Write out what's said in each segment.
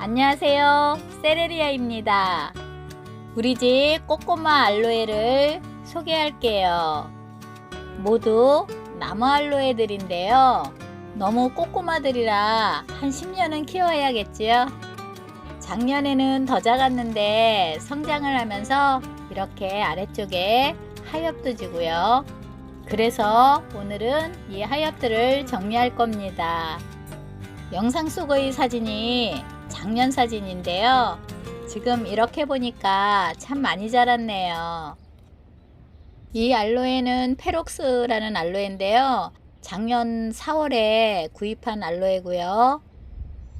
안녕하세요. 세레리아입니다. 우리 집 꼬꼬마 알로에를 소개할게요. 모두 나무 알로에들인데요. 너무 꼬꼬마들이라 한 10년은 키워야겠지요. 작년에는 더 작았는데 성장을 하면서 이렇게 아래쪽에 하엽도 지고요. 그래서 오늘은 이 하엽들을 정리할 겁니다. 영상 속의 사진이 작년 사진인데요. 지금 이렇게 보니까 참 많이 자랐네요. 이 알로에는 페록스라는 알로에인데요. 작년 4월에 구입한 알로에고요.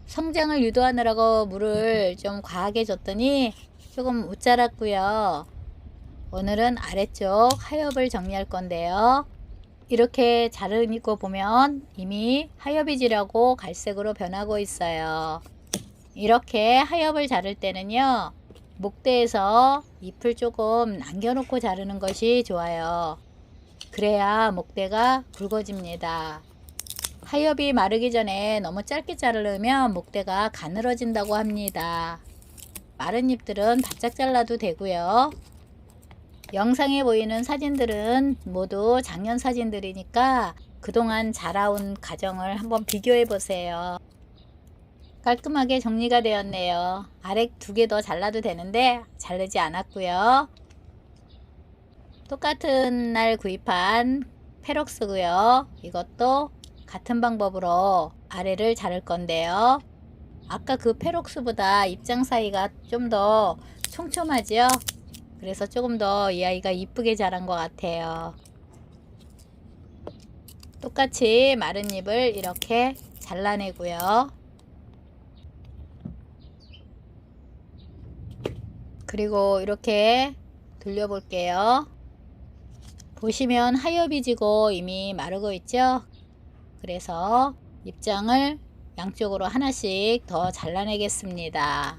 성장을 유도하느라고 물을 좀 과하게 줬더니 조금 못 자랐고요. 오늘은 아래쪽 하엽을 정리할 건데요. 이렇게 자르고 보면 이미 하엽이 지려고 갈색으로 변하고 있어요. 이렇게 하엽을 자를 때는요. 목대에서 잎을 조금 남겨놓고 자르는 것이 좋아요. 그래야 목대가 굵어집니다. 하엽이 마르기 전에 너무 짧게 자르면 목대가 가늘어진다고 합니다. 마른 잎들은 바짝 잘라도 되고요. 영상에 보이는 사진들은 모두 작년 사진들이니까 그동안 자라온 과정을 한번 비교해 보세요. 깔끔하게 정리가 되었네요. 아래 두개 더 잘라도 되는데 자르지 않았고요. 똑같은 날 구입한 페럭스고요. 이것도 같은 방법으로 아래를 자를 건데요. 아까 그 페록스보다 입장 사이가 좀 더 촘촘하죠? 그래서 조금 더 이 아이가 이쁘게 자란 것 같아요. 똑같이 마른 잎을 이렇게 잘라내고요. 그리고 이렇게 돌려볼게요. 보시면 하엽이 지고 이미 마르고 있죠? 그래서 입장을 양쪽으로 하나씩 더 잘라내겠습니다.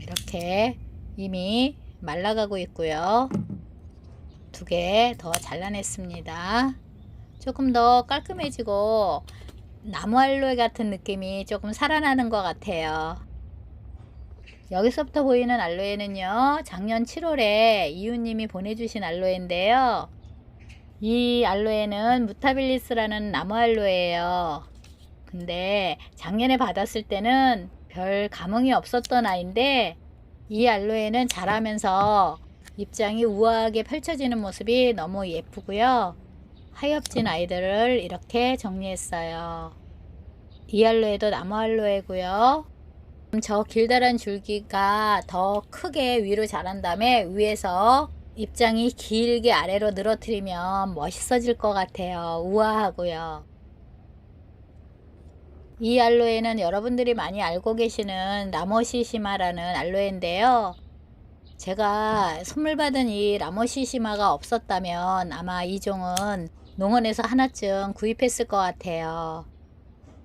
이렇게 이미 말라가고 있고요. 두 개 더 잘라냈습니다. 조금 더 깔끔해지고 나무 알로에 같은 느낌이 조금 살아나는 것 같아요. 여기서부터 보이는 알로에는요, 작년 7월에 이웃님이 보내주신 알로에인데요. 이 알로에는 무타빌리스라는 나무 알로에예요. 근데 작년에 받았을 때는 별 감흥이 없었던 아이인데 이 알로에는 자라면서 입장이 우아하게 펼쳐지는 모습이 너무 예쁘고요. 하엽진 아이들을 이렇게 정리했어요. 이 알로에도 나무 알로에고요. 저 길다란 줄기가 더 크게 위로 자란 다음에 위에서 입장이 길게 아래로 늘어뜨리면 멋있어질 것 같아요. 우아하고요. 이 알로에는 여러분들이 많이 알고 계시는 라모시시마라는 알로에인데요. 제가 선물 받은 이 라모시시마가 없었다면 아마 이 종은 농원에서 하나쯤 구입했을 것 같아요.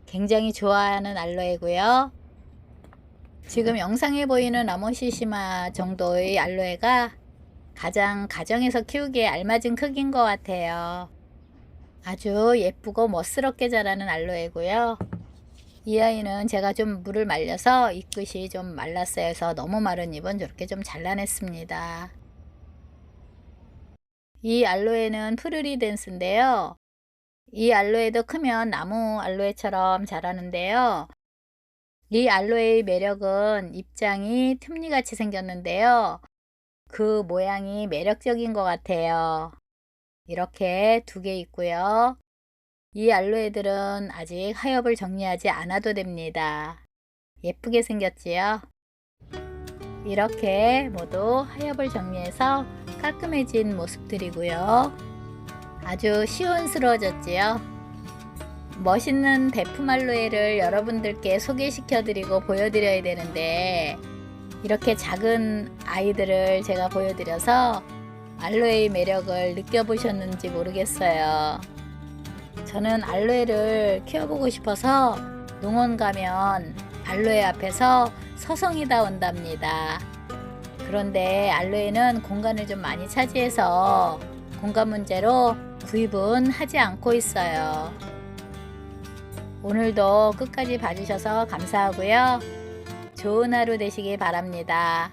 굉장히 좋아하는 알로에고요. 지금 영상에 보이는 라모시시마 정도의 알로에가 가장 가정에서 키우기에 알맞은 크기인 것 같아요. 아주 예쁘고 멋스럽게 자라는 알로에고요. 이 아이는 제가 좀 물을 말려서 이 끝이 좀 말랐어요. 해서 너무 마른 잎은 이렇게 좀 잘라냈습니다. 이 알로에는 프르리덴스인데요. 이 알로에도 크면 나무 알로에처럼 자라는데요. 이 알로에의 매력은 입장이 틈니같이 생겼는데요. 그 모양이 매력적인 것 같아요. 이렇게 두 개 있고요. 이 알로에들은 아직 하엽을 정리하지 않아도 됩니다. 예쁘게 생겼지요? 이렇게 모두 하엽을 정리해서 깔끔해진 모습들이고요. 아주 시원스러워졌지요? 멋있는 알로에를 여러분들께 소개시켜 드리고 보여드려야 되는데 이렇게 작은 아이들을 제가 보여드려서 알로에의 매력을 느껴보셨는지 모르겠어요. 저는 알로에를 키워보고 싶어서 농원 가면 알로에 앞에서 서성이다 온답니다. 그런데 알로에는 공간을 좀 많이 차지해서 공간 문제로 구입은 하지 않고 있어요. 오늘도 끝까지 봐주셔서 감사하고요. 좋은 하루 되시기 바랍니다.